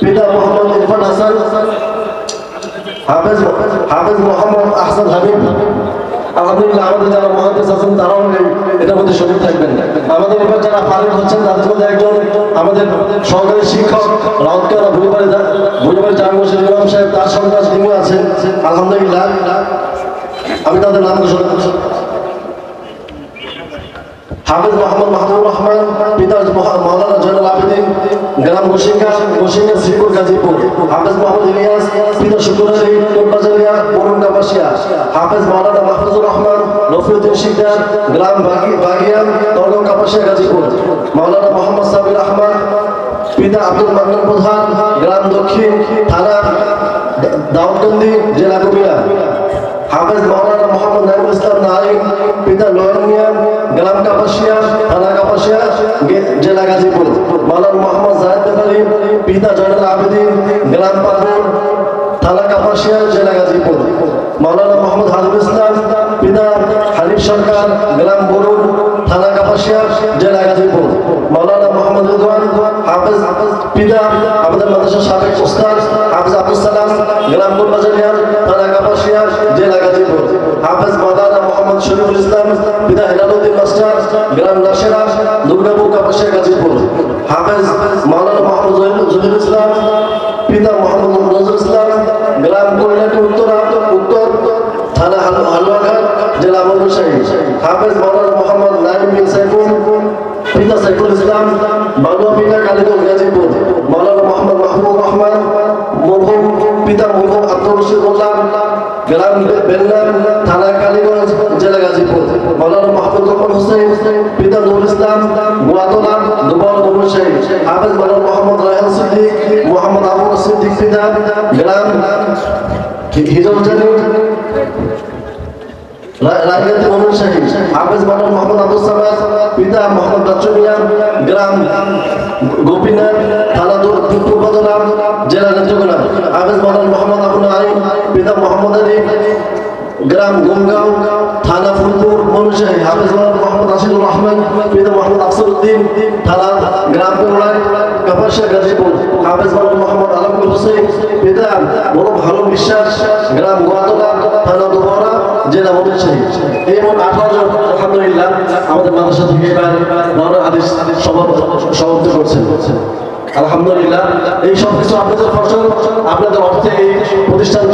পিতা মোহাম্মদ ইরফান হাসান, হাফেজ হাফেজ মোহাম্মদ আহসান হাবিব, আলহামদুলিল্লাহ আমাদের যারা মহাদেশ আছেন তারাও এটার মধ্যে শরীর থাকবেন। আমাদের এবার যারা পালন হচ্ছেন, তাদের মধ্যে একজন আমাদের সহকারী শিক্ষক রাউতকারা ভুলিবাড়ি ভুলিবাড়ি জামা মসজিদ ইমাম সাহেব, তার সন্তান তিনি আছেন। আলহামদুলিল্লাহ। আমি তাদের নাম ঘোষণা করছি। হাফিজ মোহাম্মদ মাহমুদ রহমান পিতা মৌলানা জয়নুল আবেদিন গ্রাম গোসিঙ্গা গোসিঙ্গা শ্রীপুর গাজীপুর হাফিজ মোহাম্মদ ইলিয়াস পিতা শুকুর আলী কোটবাজারিয়া বরুণ কাপাসিয়া হাফিজ মৌলানা মাহফুজুর রহমান রফিউদ্দিন শিকদার, গ্রাম কাপাসিয়া, গাজীপুর। মৌলানা মোহাম্মদ সাবির পিতা আব্দুল মান্নান প্রধান, গ্রাম দক্ষিণ, থানা জেলা হাফেজ মাওলানা মোহাম্মদ ইসলাম নাইম পিতা গ্রাম কাপাসিয়া, থানা কাপাসিয়া জেলা গাজীপুর। মাওলানা মোহাম্মদ জাহেদ পিতা জয়নুল আবেদিন গ্রাম পাকুর থানা কাপাসিয়া জেলা গাজীপুর মাওলানা মোহাম্মদ হাবিব ইসলাম পিতা হানিফ সরকার, গ্রাম বরুণ, থানা কাপাসিয়া, জেলা গাজীপুর মাওলানা মোহাম্মদ রিদওয়ান, হাফেজ পিতা আমাদের মাদ্রাসার সাবেক উস্তাদ হাফেজ আব্দুল সালাম, গ্রাম বাজারিয়া থানা কাপাসিয়া, জেলা গাজীপুর। হাফেজ মাওলানা মোহাম্মদ শরীফুল ইসলাম পিতা হেলালুদ্দিন মাস্টার, গ্রাম নাসেরা দুর্গাপুর কাপাসিয়া, গাজীপুর। হাফেজ মাওলানা মোহাম্মদ জহিরুল ইসলাম, পিতা মোহাম্মদ হাফেজ মাওলানা মোহাম্মদ নাইম সাইফুল, পিতা সাইফুল ইসলাম বালুয়া পিতা কালীগঞ্জ গাজীপুর। মাওলানা মোহাম্মদ মাহবুব রহমান মরহুম পিতা মরহুম আব্দুল রশিদ মোল্লা গ্রাম বে- বেলনার থানা কালীগঞ্জ, জেলা গাজীপুর। মাওলানা মাহমুদ রহমান হোসেন, পিতা নুরুল ইসলাম গোয়াতলা দুবাল মধুসাহী হাফেজ মাওলানা মোহাম্মদ রায়হান সিদ্দিক, মোহাম্মদ আবুল সিদ্দিক পিতা, গ্রাম হিজল জানি রাজনীতি অনুসারী হাফেজ মানব মোহাম্মদ আবুল সামাদ পিতা মোহাম্মদ বাচ্চুমিয়া গ্রাম গোপীনাথ থানা পূর্বদলা জেলা নেত্রকোনা। হাফেজ মানব মোহাম্মদ আবুল আলিম পিতা মোহাম্মদ আলী, গ্রাম গুমগাঁও, থানা ফুলপুর মনুসাহী হাফেজ মানব মোহাম্মদ আসিদুর রহমান, পিতা মোহাম্মদ আফসরুদ্দিন থানা গ্রাম পেড়ায় কাপাসিয়া, গাজীপুর। হাফেজ মানব মোহাম্মদ আলমগুল হোসেন, পিতা বড় ভালো বিশ্বাস, গ্রাম দুবরা জেলা মধুসাহী এই আঠারো জন, আলহামদুলিল্লাহ, আমাদের মাদ্রাসা থেকে এবার মহান আদেশ সমাপ্ত করছেন। আলহামদুলিল্লাহ, এই সব কিছু আপনাদের ফসল আপনাদের অর্থে এই প্রতিষ্ঠান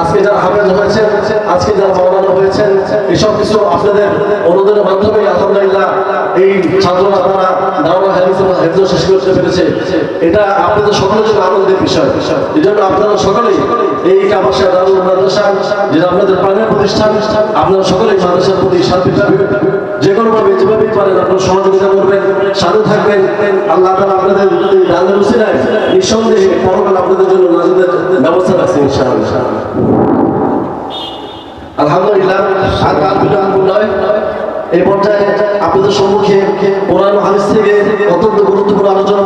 আজকে যারা হাফেজ হয়েছেন, আজকে যারা মৌলানা হয়েছেন এসব কিছু আপনাদের অনুদানের মাধ্যমে আলহামদুলিল্লাহ এই ছাত্ররা তারা দাওয়া এবং শেষ করতে পেরেছে। এটা আপনাদের সকলের জন্য আনন্দের বিষয়। এই জন্য আপনারা সকলেই এই কামাশা দারুল মাদ্রাসা, যেটা আপনাদের প্রতিষ্ঠান, আপনারা সকলেই মাদ্রাসার প্রতি যে কোনোভাবে যেভাবেই পারেন আপনারা সহযোগিতা করবেন সাধু থাকবেন। আল্লাহ তালা আপনাদের নিঃসন্দেহে পরকাল আপনাদের জন্য ব্যবস্থা রাখছে ইনশাআল্লাহ। আলহামদুলিল্লাহ এই পর্যায়ে আপনাদের সম্মুখে কোরআন হাদিস থেকে অত্যন্ত গুরুত্বপূর্ণ আলোচনা